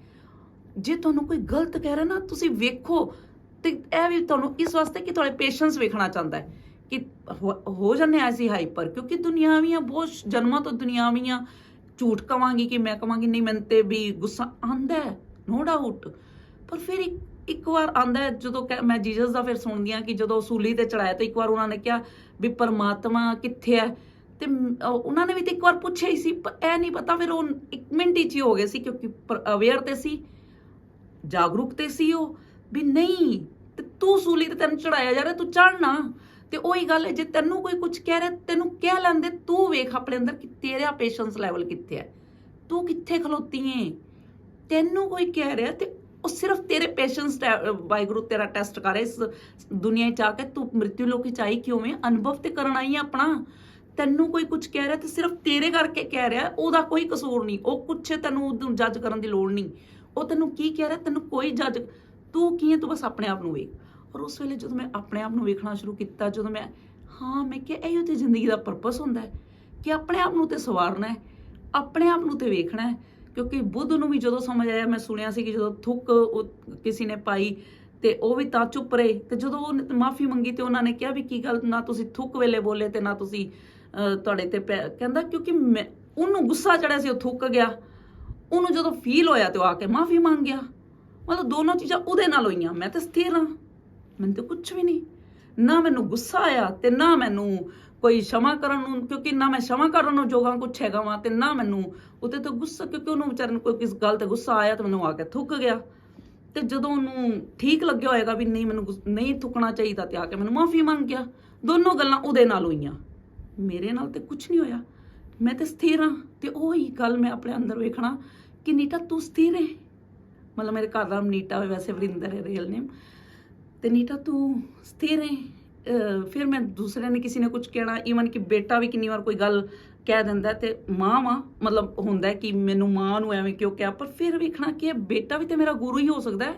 ਜੇ ਤੁਹਾਨੂੰ ਕੋਈ ਗਲਤ ਕਹਿ ਰਿਹਾ ਨਾ, ਤੁਸੀਂ ਵੇਖੋ, ਤੇ ਇਹ ਵੀ ਤੁਹਾਨੂੰ ਇਸ ਵਾਸਤੇ ਕਿ ਤੁਹਾਡੇ ਪੇਸ਼ੈਂਸ ਵੇਖਣਾ ਚਾਹੁੰਦਾ ਹੈ ਕਿ ਹੋ- ਹੋ ਜਾਂਦੇ ਆ ਅਸੀਂ ਹਾਈਪਰ ਕਿਉਂਕਿ ਦੁਨੀਆਵੀਆਂ, ਬਹੁਤ ਜਨਮਾਂ ਤੋਂ ਦੁਨੀਆਵੀਆਂ, ਝੂਠ ਕਵਾਂਗੀ ਕਿ ਮੈਂ ਕਵਾਂਗੀ, ਨਹੀਂ, ਮੈਨੂੰ ਤੇ ਵੀ ਗੁੱਸਾ ਆਂਦਾ ਨੋ ਡਾਊਟ ਪਰ ਫਿਰ ਇੱਕ ਇੱਕ ਵਾਰ ਆਂਦਾ ਜਦੋਂ ਕਹਿ- ਮੈਂ ਜੀਸਸ ਦਾ ਫਿਰ ਸੁਣਦੀ ਹਾਂ ਕਿ ਜਦੋਂ ਸੂਲੀ ਤੇ ਚੜਾਇਆ ਤਾਂ ਇੱਕ ਵਾਰ ਉਹਨਾਂ ਨੇ ਕਿਹਾ ਵੀ ਪਰਮਾਤਮਾ ਕਿੱਥੇ ਹੈ? ਤੇ ਉਹਨਾਂ ਨੇ ਵੀ ਤੇ ਇੱਕ ਵਾਰ ਪੁੱਛਿਆ ਹੀ ਸੀ, ਪਰ ਇਹ ਨਹੀਂ ਪਤਾ ਫਿਰ ਉਹ ਇੱਕ ਮਿੰਟ ਹੀ 'ਚ ਹੀ ਹੋ ਗਏ ਸੀ ਕਿਉਂਕਿ ਅਵੇਅਰ ਤੇ ਸੀ, ਜਾਗਰੂਕ ਤੇ ਸੀ ਉਹ, ਵੀ ਨਹੀਂ, ਤੇ ਤੂੰ ਸੂਲੀ ਤੇ ਤੈਨੂੰ ਚੜਾਇਆ ਜਾ ਰਿਹਾ, ਤੂੰ ਚੜਨਾ ਤੇ ਉਹੀ ਗੱਲ ਹੈ, ਜੇ ਤੈਨੂੰ ਕੋਈ ਕੁਝ ਕਹਿ ਰਿਹਾ, ਤੈਨੂੰ ਕਹਿ ਲੈਂਦੇ, ਤੂੰ ਵੇਖ ਆਪਣੇ ਅੰਦਰ ਕਿ ਤੇਰਾ ਪੇਸ਼ੈਂਸ ਲੈਵਲ ਕਿੱਥੇ ਹੈ? ਤੂੰ ਕਿੱਥੇ ਖਲੋਤੀ ਏ ਤੈਨੂੰ ਕੋਈ ਕਹਿ ਰਿਹਾ ਤੇ ਉਹ ਸਿਰਫ ਤੇਰੇ ਪੇਸ਼ੈਂਸ ਵਾਹਿਗੁਰੂ ਤੇਰਾ ਟੈਸਟ ਕਰ ਰਿਹਾ ਇਸ ਦੁਨੀਆ 'ਚ ਆ ਕੇ ਤੂੰ ਮ੍ਰਿਤੂ 'ਚ ਆਈ ਕਿਉਂ ਹੈ? ਅਨੁਭਵ ਤੇ ਕਰਨ ਆਈ ਹੈ ਆਪਣਾ। ਤੈਨੂੰ ਕੋਈ ਕੁਝ ਕਹਿ ਰਿਹਾ ਤੇ ਸਿਰਫ ਤੇਰੇ ਕਰਕੇ ਕਹਿ ਰਿਹਾ, ਉਹਦਾ ਕੋਈ ਕਸੂਰ ਨਹੀਂ। ਉਹ ਕੁਛ ਤੈਨੂੰ ਜੱਜ ਕਰਨ ਦੀ ਲੋੜ ਨਹੀਂ। ਉਹ ਤੈਨੂੰ ਕੀ ਕਹਿ ਰਿਹਾ? ਤੈਨੂੰ ਕੋਈ ਜੱਜ ਤੂੰ ਕੀ ਹੈ? ਤੂੰ ਬਸ ਆਪਣੇ ਆਪ ਨੂੰ ਵੇਖ। ਔਰ ਉਸ ਵੇਲੇ ਜਦੋਂ ਮੈਂ ਆਪਣੇ ਆਪ ਨੂੰ ਵੇਖਣਾ ਸ਼ੁਰੂ ਕੀਤਾ, ਜਦੋਂ ਮੈਂ, ਹਾਂ, ਮੈਂ ਕਿਹਾ, ਇਹੋ ਤੇ ਜ਼ਿੰਦਗੀ ਦਾ ਪਰਪਸ ਹੁੰਦਾ ਹੈ ਕਿ ਆਪਣੇ ਆਪ ਨੂੰ ਤੇ ਸਵਾਰਨਾ ਹੈ, ਆਪਣੇ ਆਪ ਨੂੰ ਤੇ ਵੇਖਣਾ ਹੈ। ਕਿਉਂਕਿ ਬੁੱਧ ਨੂੰ ਵੀ ਜਦੋਂ ਸਮਝ ਆਇਆ, ਮੈਂ ਸੁਣਿਆ ਸੀ ਕਿ ਜਦੋਂ ਥੁੱਕ ਕਿਸੇ ਨੇ ਪਾਈ ਤੇ ਉਹ ਵੀ ਤਾਂ ਚੁੱਪ ਰਹੇ। ਤੇ ਜਦੋਂ ਉਹ ਮਾਫੀ ਮੰਗੀ ਤੇ ਉਹਨਾਂ ਨੇ ਕਿਹਾ ਵੀ ਕੀ ਗੱਲ, ਨਾ ਤੁਸੀਂ ਥੁੱਕ ਵੇਲੇ ਬੋਲੇ ਤੇ ਨਾ ਤੁਸੀਂ ਤੁਹਾਡੇ ਤੇ ਪੈ- ਕਹਿੰਦਾ ਕਿਉਂਕਿ ਮੈਂ, ਉਹਨੂੰ ਗੁੱਸਾ ਚੜਿਆ ਸੀ, ਉਹ ਥੁੱਕ ਗਿਆ। ਉਹਨੂੰ ਜਦੋਂ ਫੀਲ ਹੋਇਆ ਤੇ ਉਹ ਆ ਕੇ ਮਾਫੀ ਮੰਗ ਗਿਆ। ਮਤਲਬ ਦੋਨੋਂ ਚੀਜ਼ਾਂ ਉਹਦੇ ਨਾਲ ਹੋਈਆਂ, ਮੈਂ ਤਾਂ ਸਥਿਰ ਹਾਂ। ਮੈਨੂੰ ਤਾਂ ਕੁਝ ਵੀ ਨਹੀਂ। ਨਾ ਮੈਨੂੰ ਗੁੱਸਾ ਆਇਆ ਤੇ ਨਾ ਮੈਨੂੰ ਕੋਈ ਸ਼ਮਾ ਕਰਨ ਨੂੰ, ਕਿਉਂਕਿ ਨਾ ਮੈਂ ਸ਼ਮਾ ਕਰਨ ਨੂੰ ਜੋਗਾ ਕੁਛ ਹੈਗਾ ਵਾ ਤੇ ਨਾ ਮੈਨੂੰ ਉਤੇ ਤੋਂ ਗੁੱਸਾ, ਕਿਉਂਕਿ ਉਹਨੂੰ ਵਿਚਾਰਨ ਕੋਈ ਕਿਸ ਗੱਲ ਤੇ ਗੁੱਸਾ ਆਇਆ ਤੇ ਮੈਨੂੰ ਆ ਕੇ ਥੁੱਕ ਗਿਆ। ਤੇ ਜਦੋਂ ਉਹਨੂੰ ਠੀਕ ਲੱਗਿਆ ਹੋਏਗਾ ਵੀ ਨਹੀਂ, ਮੈਨੂੰ ਨਹੀਂ ਥੁੱਕਣਾ ਚਾਹੀਦਾ ਤੇ ਆ ਕੇ ਮੈਨੂੰ ਮਾਫੀ ਮੰਗ ਗਿਆ। ਦੋਨੋਂ ਗੱਲਾਂ ਉਹਦੇ ਨਾਲ ਹੋਈਆਂ। ਮੇਰੇ ਨਾਲ ਤੇ ਕੁਛ ਨਹੀਂ ਹੋਇਆ। ਮੈਂ ਤੇ ਸਥਿਰ ਹਾਂ ਤੇ ਉਹੀ ਗੱਲ ਮੈਂ ਆਪਣੇ ਅੰਦਰ ਵੇਖਣਾ ਕਿ ਨੀਟਾ ਤੂੰ ਸਥਿਰ ਹੈ। ਮਤਲਬ ਮੇਰੇ ਘਰ ਦਾ ਨੀਟਾ ਵੈਸੇ ਵਰਿੰਦਰ ਹੈ ਰੀਅਲ ਨੇਮ ਤੇ ਨੀਟਾ ਤੂੰ ਸਥਿਰ ਹੈ। ਫਿਰ ਮੈਂ ਦੂਸਰੇ ਨੇ ਕਿਸੇ ਨੇ ਕੁਝ ਕਹਿਣਾ ਈਵਨ ਕਿ ਬੇਟਾ ਵੀ ਕਿੰਨੀ ਵਾਰ ਕੋਈ ਗੱਲ ਕਹਿ ਦਿੰਦਾ ਤੇ ਮਾਂ ਮਾਂ ਮਤਲਬ ਹੁੰਦਾ ਕਿ ਮੈਨੂੰ ਮਾਂ ਨੂੰ ਐਵੇਂ ਕਿਉਂ ਕਿਹਾ, ਪਰ ਫਿਰ ਵੇਖਣਾ ਕਿ ਇਹ ਬੇਟਾ ਵੀ ਤੇ ਮੇਰਾ ਗੁਰੂ ਹੀ ਹੋ ਸਕਦਾ ਹੈ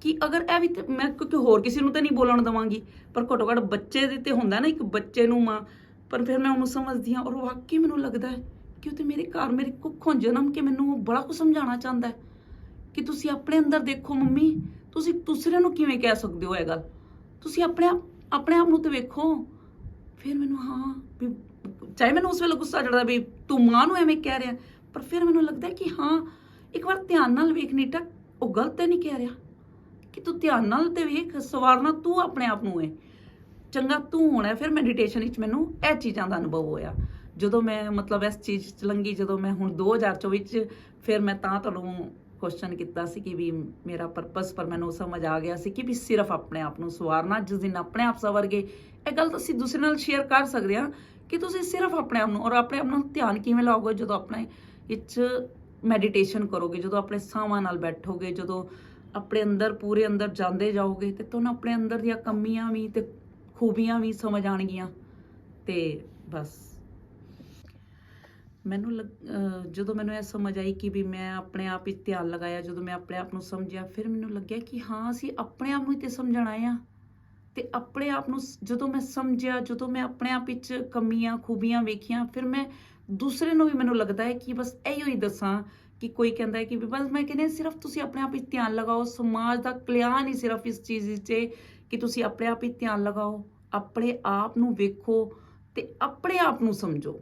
ਕਿ ਅਗਰ ਇਹ ਵੀ ਤੇ ਮੈਂ ਕਿਉਂਕਿ ਹੋਰ ਕਿਸੇ ਨੂੰ ਤਾਂ ਨਹੀਂ ਬੋਲਣ ਦਵਾਂਗੀ, ਪਰ ਘੱਟੋ ਘੱਟ ਬੱਚੇ ਦੇ ਤੇ ਹੁੰਦਾ ਨਾ ਇੱਕ ਬੱਚੇ ਨੂੰ ਮਾਂ, ਪਰ ਫਿਰ ਮੈਂ ਉਹਨੂੰ ਸਮਝਦੀ ਹਾਂ ਔਰ ਵਾਕਈ ਮੈਨੂੰ ਲੱਗਦਾ ਹੈ ਕਿ ਉਹ ਤੇ ਮੇਰੇ ਘਰ ਮੇਰੇ ਕੁੱਖੋਂ ਜਨਮ ਕੇ ਮੈਨੂੰ ਉਹ ਬੜਾ ਕੁਝ ਸਮਝਾਉਣਾ ਚਾਹੁੰਦਾ ਹੈ ਕਿ ਤੁਸੀਂ ਆਪਣੇ ਅੰਦਰ ਦੇਖੋ ਮੰਮੀ, ਤੁਸੀਂ ਦੂਸਰਿਆਂ ਨੂੰ ਕਿਵੇਂ ਕਹਿ ਸਕਦੇ ਹੋ ਇਹ ਗੱਲ? ਤੁਸੀਂ ਆਪਣੇ ਆਪਣੇ ਆਪ ਨੂੰ ਤੇ ਵੇਖੋ। ਫਿਰ ਮੈਨੂੰ ਹਾਂ ਵੀ ਚਾਹੇ ਮੈਨੂੰ ਉਸ ਵੇਲੇ ਗੁੱਸਾ ਚੜਦਾ ਵੀ ਤੂੰ ਮਾਂ ਨੂੰ ਐਵੇਂ ਕਹਿ ਰਿਹਾ, ਪਰ ਫਿਰ ਮੈਨੂੰ ਲੱਗਦਾ ਕਿ ਹਾਂ, ਇੱਕ ਵਾਰ ਧਿਆਨ ਨਾਲ ਵੇਖ ਨੀਟਾ, ਉਹ ਗਲਤ ਤਾਂ ਨਹੀਂ ਕਹਿ ਰਿਹਾ। ਕਿ ਤੂੰ ਧਿਆਨ ਨਾਲ ਤੇ ਵੇਖ ਸਵਾਰਨਾ ਤੂੰ ਆਪਣੇ ਆਪ ਨੂੰ ਹੈ ਚੰਗਾ ਤੂੰ ਹੋਣਾ ਫਿਰ ਮੈਡੀਟੇਸ਼ਨ ਵਿੱਚ ਮੈਨੂੰ ਇਹ ਚੀਜ਼ਾਂ ਦਾ ਅਨੁਭਵ ਹੋਇਆ। ਜਦੋਂ ਮੈਂ ਮਤਲਬ ਇਸ ਚੀਜ਼ ਚ ਲੰਗੀ ਜਦੋਂ ਮੈਂ ਹੁਣ 2024 ਚ, ਫਿਰ ਮੈਂ ਤਾਂ ਤੁਹਾਨੂੰ ਕੁਐਸਚਨ ਕੀਤਾ ਸੀ ਕਿ ਵੀ ਮੇਰਾ ਪਰਪਸ ਪਰ ਮੈਨੂੰ ਸਮਝ ਆ ਗਿਆ ਸੀ ਕਿ ਵੀ ਸਿਰਫ ਆਪਣੇ ਆਪ ਨੂੰ ਸਵਾਰਨਾ, ਜਿਸ ਦਿਨ ਆਪਣੇ ਆਪ ਸਵਰ ਗਏ ਇਹ ਗੱਲ ਤੁਸੀਂ ਦੂਸਰੇ ਨਾਲ ਸ਼ੇਅਰ ਕਰ ਸਕਦੇ ਹਾਂ ਕਿ ਤੁਸੀਂ ਸਿਰਫ ਆਪਣੇ ਆਪ ਨੂੰ ਔਰ ਆਪਣੇ ਆਪ ਨੂੰ ਧਿਆਨ ਕਿਵੇਂ ਲਾਓਗੇ ਜਦੋਂ ਆਪਣੇ ਵਿੱਚ ਮੈਡੀਟੇਸ਼ਨ ਕਰੋਗੇ, ਜਦੋਂ ਆਪਣੇ ਸਾਹਾਂ ਨਾਲ ਬੈਠੋਗੇ, ਜਦੋਂ ਆਪਣੇ ਅੰਦਰ, ਪੂਰੇ ਅੰਦਰ ਜਾਂਦੇ ਜਾਓਗੇ, ਤੇ ਤੁਹਾਨੂੰ ਆਪਣੇ ਅੰਦਰ ਦੀਆਂ ਕਮੀਆਂ ਵੀ ਤੇ ਖੂਬੀਆਂ ਵੀ ਸਮਝ ਆਣਗੀਆਂ ਤੇ ਬਸ। ਮੈਨੂੰ ਲੱਗ- ਜਦੋਂ ਮੈਨੂੰ ਇਹ ਸਮਝ ਆਈ ਕਿ ਵੀ ਮੈਂ ਆਪਣੇ ਆਪ ਵਿੱਚ ਧਿਆਨ ਲਗਾਇਆ, ਜਦੋਂ ਮੈਂ ਆਪਣੇ ਆਪ ਨੂੰ ਸਮਝਿਆ, ਫਿਰ ਮੈਨੂੰ ਲੱਗਿਆ ਕਿ ਹਾਂ, ਅਸੀਂ ਆਪਣੇ ਆਪ ਨੂੰ ਹੀ ਤੇ ਸਮਝਣਾ ਆ ਤੇ ਆਪਣੇ ਆਪ ਨੂੰ ਜਦੋਂ ਮੈਂ ਸਮਝਿਆ, ਜਦੋਂ ਮੈਂ ਆਪਣੇ ਆਪ ਵਿੱਚ ਕਮੀਆਂ, ਖੂਬੀਆਂ ਵੇਖੀਆਂ, ਫਿਰ ਮੈਂ ਦੂਸਰੇ ਨੂੰ ਵੀ ਮੈਨੂੰ ਲੱਗਦਾ ਹੈ ਕਿ ਬਸ ਇਹੋ ਹੀ ਦੱਸਾਂ ਕਿ ਕੋਈ ਕਹਿੰਦਾ ਹੈ ਕਿ ਵੀ ਬਸ ਮੈਂ ਕਹਿੰਦੀ ਸਿਰਫ ਤੁਸੀਂ ਆਪਣੇ ਆਪ ਵਿੱਚ ਧਿਆਨ ਲਗਾਓ, ਸਮਾਜ ਦਾ ਕਲਿਆਣ ਹੀ ਸਿਰਫ ਇਸ ਚੀਜ਼ 'ਚ ਕਿ ਤੁਸੀਂ ਆਪਣੇ ਆਪ ਵਿੱਚ ਧਿਆਨ ਲਗਾਓ, ਆਪਣੇ ਆਪ ਨੂੰ ਵੇਖੋ ਤੇ ਆਪਣੇ ਆਪ ਨੂੰ ਸਮਝੋ।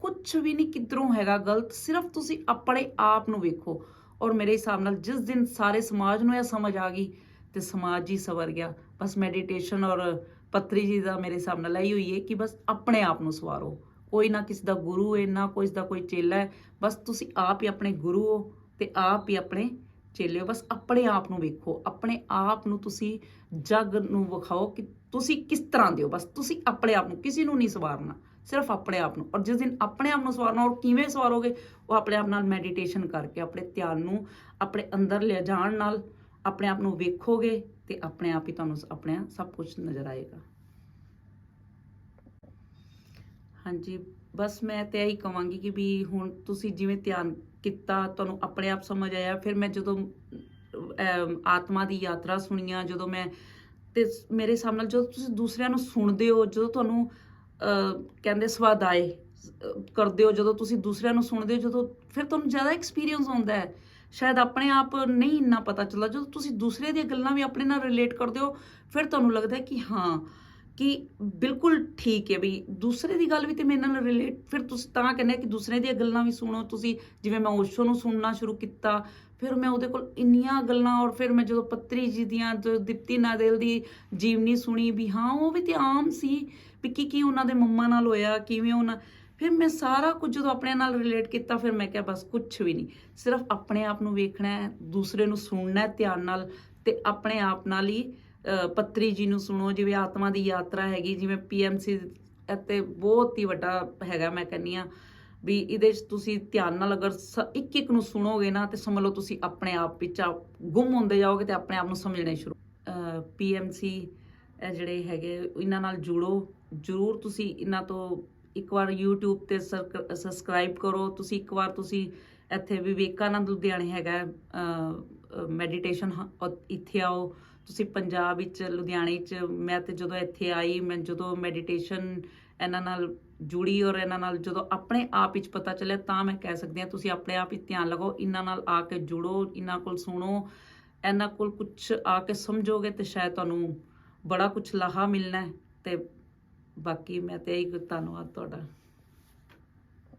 ਕੁਝ ਵੀ ਨਹੀਂ ਕਿਧਰੋਂ ਹੈਗਾ ਗਲਤ, ਸਿਰਫ ਤੁਸੀਂ ਆਪਣੇ ਆਪ ਨੂੰ ਵੇਖੋ। ਔਰ ਮੇਰੇ ਹਿਸਾਬ ਨਾਲ ਜਿਸ ਦਿਨ ਸਾਰੇ ਸਮਾਜ ਨੂੰ ਇਹ ਸਮਝ ਆ ਗਈ ਤੇ ਸਮਾਜ ਹੀ ਸਵਰ ਗਿਆ। ਬਸ ਮੈਡੀਟੇਸ਼ਨ ਔਰ ਪਤਰੀ ਜੀ ਦਾ ਮੇਰੇ ਹਿਸਾਬ ਨਾਲ ਇਹੀ ਹੋਈ ਹੈ ਕਿ ਬਸ ਆਪਣੇ ਆਪ ਨੂੰ ਸਵਾਰੋ। ਕੋਈ ਨਾ ਕਿਸੇ ਦਾ ਗੁਰੂ ਹੈ, ਨਾ ਕੋਈ ਦਾ ਕੋਈ ਚੇਲਾ ਹੈ, ਬਸ ਤੁਸੀਂ ਆਪ ਹੀ ਆਪਣੇ ਗੁਰੂ ਹੋ ਤੇ ਆਪ ਹੀ ਆਪਣੇ ਚੇਲੇ ਹੋ। ਬਸ ਆਪਣੇ ਆਪ ਨੂੰ ਵੇਖੋ, ਆਪਣੇ ਆਪ ਨੂੰ ਤੁਸੀਂ ਜਗ ਨੂੰ ਵਿਖਾਓ ਕਿ ਤੁਸੀਂ ਕਿਸ ਤਰ੍ਹਾਂ ਦੇ ਹੋ। ਬਸ ਤੁਸੀਂ ਆਪਣੇ ਆਪ ਨੂੰ ਕਿਸੇ ਨੂੰ ਨਹੀਂ ਸਵਾਰਨਾ। ਸਿਰਫ ਆਪਣੇ ਆਪ ਨੂੰ। ਔਰ ਜਿਸ ਦਿਨ ਆਪਣੇ ਆਪ ਨੂੰ ਸਵਾਰਨਾ ਔਰ ਕਿਵੇਂ ਸਵਾਰੋਗੇ? ਉਹ ਆਪਣੇ ਆਪ ਨਾਲ ਮੈਡੀਟੇਸ਼ਨ ਕਰਕੇ ਆਪਣੇ ਧਿਆਨ ਨੂੰ ਆਪਣੇ ਅੰਦਰ ਲੈ ਜਾਣ ਨਾਲ ਆਪਣੇ ਆਪ ਨੂੰ ਵੇਖੋਗੇ ਤੇ ਆਪਣੇ ਆਪ ਹੀ ਤੁਹਾਨੂੰ ਆਪਣੇ ਸਭ ਕੁਝ ਨਜ਼ਰ ਆਏਗਾ। ਹਾਂਜੀ ਬਸ ਮੈਂ ਤੇ ਇਹੀ ਕਵਾਂਗੀ ਕਿ ਵੀ ਹੁਣ ਤੁਸੀਂ ਜਿਵੇਂ ਧਿਆਨ ਕੀਤਾ ਤੁਹਾਨੂੰ ਆਪਣੇ ਆਪ ਸਮਝ ਆਇਆ ਫਿਰ ਮੈਂ ਜਦੋਂ ਅਮ, ਆਤਮਾ ਦੀ ਯਾਤਰਾ ਸੁਣੀਆਂ ਜਦੋਂ ਮੈਂ ਤੇ ਸ- ਮੇਰੇ ਸਾਹਮਣੇ ਜਦੋਂ ਤੁਸੀਂ ਦੂਸਰਿਆਂ ਨੂੰ ਸੁਣਦੇ ਹੋ ਜਦੋਂ ਤੁਹਾਨੂੰ ਕਹਿੰਦੇ ਸਵਾਦ ਕਰਦੇ ਹੋ, ਜਦੋਂ ਤੁਸੀਂ ਦੂਸਰਿਆਂ ਨੂੰ ਸੁਣਦੇ ਹੋ, ਜਦੋਂ ਫਿਰ ਤੁਹਾਨੂੰ ਜ਼ਿਆਦਾ ਐਕਸਪੀਰੀਅੰਸ ਹੁੰਦਾ ਹੈ। ਸ਼ਾਇਦ ਆਪਣੇ ਆਪ ਨਹੀਂ ਇੰਨਾ ਪਤਾ ਚੱਲਦਾ। ਜਦੋਂ ਤੁਸੀਂ ਦੂਸਰੇ ਦੀਆਂ ਗੱਲਾਂ ਵੀ ਆਪਣੇ ਨਾਲ ਰਿਲੇਟ ਕਰਦੇ ਹੋ, ਫਿਰ ਤੁਹਾਨੂੰ ਲੱਗਦਾ ਕਿ ਹਾਂ, ਕਿ ਬਿਲਕੁਲ ਠੀਕ ਹੈ ਵੀ ਦੂਸਰੇ ਦੀ ਗੱਲ ਵੀ ਤੇ ਮੇਰੇ ਨਾਲ ਰਿਲੇਟ ਫਿਰ ਤੁਸੀਂ ਤਾਂ ਕਹਿੰਦੇ ਕਿ ਦੂਸਰੇ ਦੀਆਂ ਗੱਲਾਂ ਵੀ ਸੁਣੋ। ਤੁਸੀਂ ਜਿਵੇਂ ਮੈਂ ਓਸ਼ੋ ਨੂੰ ਸੁਣਨਾ ਸ਼ੁਰੂ ਕੀਤਾ, ਫਿਰ ਮੈਂ ਉਹਦੇ ਕੋਲ ਇੰਨੀਆਂ ਗੱਲਾਂ ਔਰ ਫਿਰ ਮੈਂ ਜਦੋਂ ਪੱਤਰੀ ਜੀ ਦੀਆਂ, ਜੋ ਦਿੱਤੀ ਨਾਦੇਲ ਦੀ ਜੀਵਨੀ ਸੁਣੀ ਵੀ ਹਾਂ, ਉਹ ਵੀ ਤੇ ਆਮ ਸੀ। ਵੀ ਕੀ ਕੀ ਉਹਨਾਂ ਦੇ ਮੰਮਾ ਨਾਲ ਹੋਇਆ ਕਿਵੇਂ ਉਹਨਾਂ ਫਿਰ ਮੈਂ ਸਾਰਾ ਕੁਝ ਜਦੋਂ ਆਪਣੇ ਨਾਲ ਰਿਲੇਟ ਕੀਤਾ ਫਿਰ ਮੈਂ ਕਿਹਾ ਬਸ ਕੁਝ ਵੀ ਨਹੀਂ ਸਿਰਫ ਆਪਣੇ ਆਪ ਨੂੰ ਵੇਖਣਾ ਹੈ ਦੂਸਰੇ ਨੂੰ ਸੁਣਨਾ ਹੈ ਧਿਆਨ ਨਾਲ ਤੇ ਆਪਣੇ ਆਪ ਨਾਲ ਹੀ ਅਹ, ਪੱਤਰੀ ਜੀ ਨੂੰ ਸੁਣੋ ਜਿਵੇਂ ਆਤਮਾ ਦੀ ਯਾਤਰਾ ਹੈਗੀ ਜਿਵੇਂ ਪੀਐਮਸੀ ਅਤੇ ਬਹੁਤ ਹੀ ਵੱਡਾ ਹੈਗਾ ਮੈਂ ਕਹਿੰਨੀ ਆ ਵੀ ਇਹਦੇ 'ਚ ਤੁਸੀਂ ਧਿਆਨ ਨਾਲ ਅਗਰ ਇੱਕ ਇੱਕ ਨੂੰ ਸੁਣੋਗੇ ਨਾ ਤੇ ਸਮਝ ਲਓ ਤੁਸੀਂ ਆਪਣੇ ਆਪ ਵਿੱਚ ਆ- ਗੁੰਮ ਹੁੰਦੇ ਜਾਓਗੇ ਤੇ ਆਪਣੇ ਆਪ ਨੂੰ ਸਮਝਣਾ ਹੀ ਸ਼ੁਰੂ ਪੀਐਮਸੀ ਇਹ ਜਿਹੜੇ ਹੈਗੇ ਇਹਨਾਂ ਨਾਲ ਜੁੜੋ ਜਰੂਰ ਤੁਸੀਂ ਇਹਨਾਂ ਤੋਂ ਇੱਕ ਵਾਰ YouTube ਤੇ ਸਬਸਕ੍ਰਾਈਬ ਕਰੋ। ਤੁਸੀਂ ਇੱਕ ਵਾਰ ਤੁਸੀਂ ਇੱਥੇ ਵਿਵੇਕਾਨੰਦ ਲੁਧਿਆਣੇ ਹੈਗਾ ਮੈਡੀਟੇਸ਼ਨ ਇੱਥੇ ਆਓ। ਤੁਸੀਂ ਪੰਜਾਬ ਵਿੱਚ, ਲੁਧਿਆਣੇ 'ਚ, ਮੈਂ ਤੇ ਜਦੋਂ ਇੱਥੇ ਆਈ, ਮੈਂ ਜਦੋਂ ਮੈਡੀਟੇਸ਼ਨ ਇਹਨਾਂ ਨਾਲ ਜੁੜੀ ਔਰ ਇਹਨਾਂ ਨਾਲ ਜਦੋਂ ਆਪਣੇ ਆਪ ਵਿੱਚ ਪਤਾ ਚੱਲਿਆ, ਤਾਂ ਮੈਂ ਕਹਿ ਸਕਦੀ ਹਾਂ ਤੁਸੀਂ ਆਪਣੇ ਆਪ ਵਿੱਚ ਧਿਆਨ ਲਗਾਓ, ਇਹਨਾਂ ਨਾਲ ਆ ਕੇ ਜੁੜੋ, ਇਹਨਾਂ ਕੋਲ ਸੁਣੋ, ਇਹਨਾਂ ਕੋਲ ਕੁਝ ਆ ਕੇ ਸਮਝੋਗੇ ਤੇ ਸ਼ਾਇਦ ਤੁਹਾਨੂੰ ਬੜਾ ਕੁਝ ਲਾਹਾ ਮਿਲਣਾ ਹੈ ਤੇ ਬਾਕੀ ਮੈਂ ਤੇ ਇਹੀ ਧੰਨਵਾਦ ਤੁਹਾਡਾ।